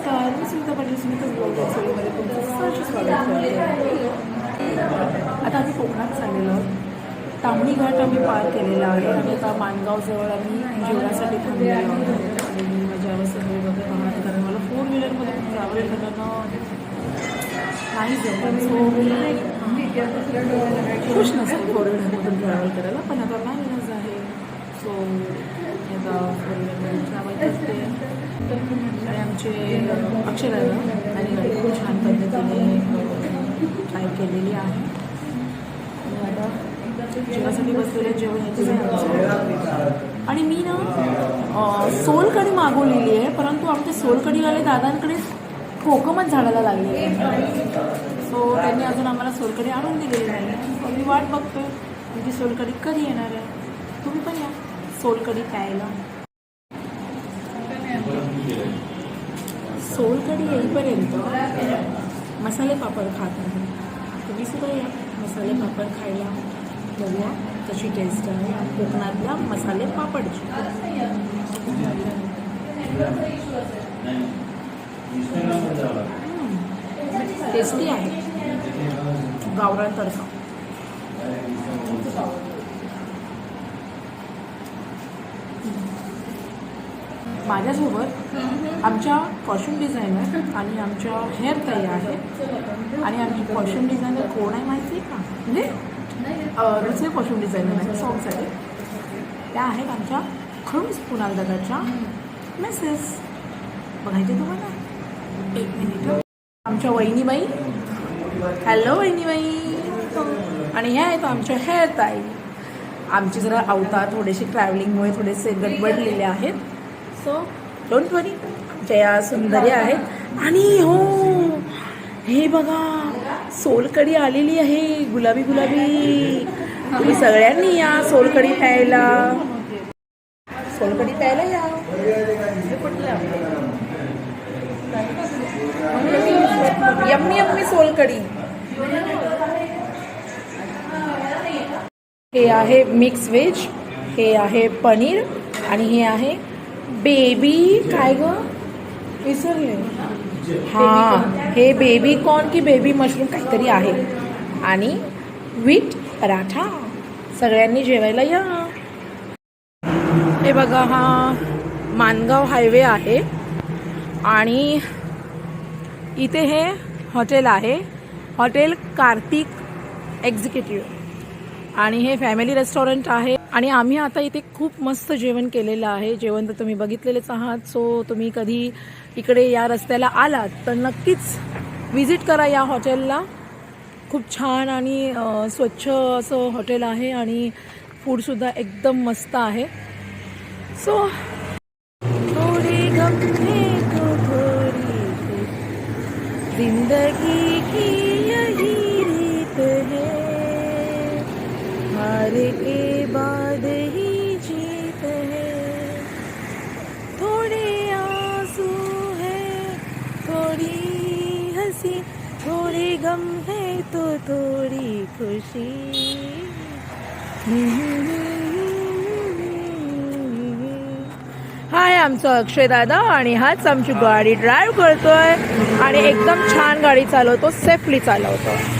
नमस्कार मी सुनीता पाटील सुनीता ब्लॉगर सोडीमध्ये तुमचं सहर्ष स्वागत करते आता आम्ही कोकणात चाललेलो तांबडी घाट आम्ही पार केलेला आहे. आणि आता माणगावजवळ आम्ही जेवणासाठी थांबलेलो आहोत. आणि मी माझ्या सगळे बघत आहात. कारण मला फोर व्हीलरमध्ये ट्रॅव्हल करणं नाही जमत. सो मी खुश नसते फोर व्हीलरमधून ट्रॅव्हल करायला. पण आता मॅनेज आहे? सो आता फोर व्हीलरमध्ये ट्रॅव्हल अक्षराला आणि गाडी खूप छान पद्धतीने ट्राय केलेली आहे. आणि आता जेवणासाठी जेवण यायचं आहे आणि मी ना अं, सोलकढी मागवलेली आहे परंतु आमच्या सोलकढीवाले दादांकडे कोकमच झाडाला लागली आहे. सो त्यांनी अजून आम्हाला सोलकढी आणून दिलेली नाही. मी वाट बघतोय तुमची सोलकढी कधी येणार आहे? तुम्ही पण या सोलकढी प्यायला. सोलकडी येईपर्यंत मसाले पापड खात आहे. तुम्ही सुद्धा या मसाले पापड खायला बघूया कशी टेस्ट आहे कोकणातल्या मसाले पापडची. टेस्टी आहे. गावरान तडका. माझ्यासोबत आमच्या कॉस्ट्युम डिझायनर आणि आमच्या हेअर ताई आहेत आणि आमची कॉस्ट्युम डिझायनर कोण आहे माहिती आहे का? म्हणजे अं, दुसरे कॉस्ट्युम डिझायनर आहे सॉंगसाठी त्या आहेत आमच्या खडूस पुनाल दादाच्या मेसेस बघायचे तुम्हाला? एक मिनिट आमच्या वहिनीबाई. हॅलो वहिनीबाई. आणि ह्या आहेत आमच्या हेअर ताई. आमची जरा अवतार थोडेसे ट्रॅव्हलिंगमुळे थोडेसे गडबडलेले आहेत. सो डोंट वरी जया सुंदर्या आहेत. आणि हो हे बघा सोलकडी आलेली आहे. गुलाबी गुलाबी. तुम्ही सगळ्यांनी या सोलकडी प्यायला. सोलकडी प्यायला या. यम्मी यम्मी सोलकडी हे आहे मिक्स व्हेज हे आहे पनीर आणि हे आहे बेबी काय ग? विसरले. हां हे बेबी कॉर्न की बेबी मशरूम काहीतरी आहे. आणि वीट पराठा. सगळ्यांनी जेवायला या. हे बघा हा मानगाव हायवे आहे. आणि इथे हे हॉटेल आहे. हॉटेल कार्तिक एक्झिक्युटिव्ह आणि हे फॅमिली रेस्टॉरंट आहे. आणि आम्ही आता इथे खूप मस्त जेवण केलेलं आहे. जेवण तर तुम्ही बघितलेलेच आहात. सो तुम्ही कधी इकडे या रस्त्याला आलात तर नक्कीच व्हिजिट करा या हॉटेलला खूप छान आणि स्वच्छ असं हॉटेल आहे आणि फूडसुद्धा एकदम मस्त आहे. सो थोड़ी गम थोड़ी जिंदगी की हार के बाद ही जीत है। थोड़े आंसू है थोड़ी हंसी थोड़े गम है तो थोड़ी खुशी। हाय आमचं अक्षय दादा आणि हाच आमची गाडी ड्राईव्ह करतोय. आणि एकदम छान गाडी चालवतो सेफली चालवतो.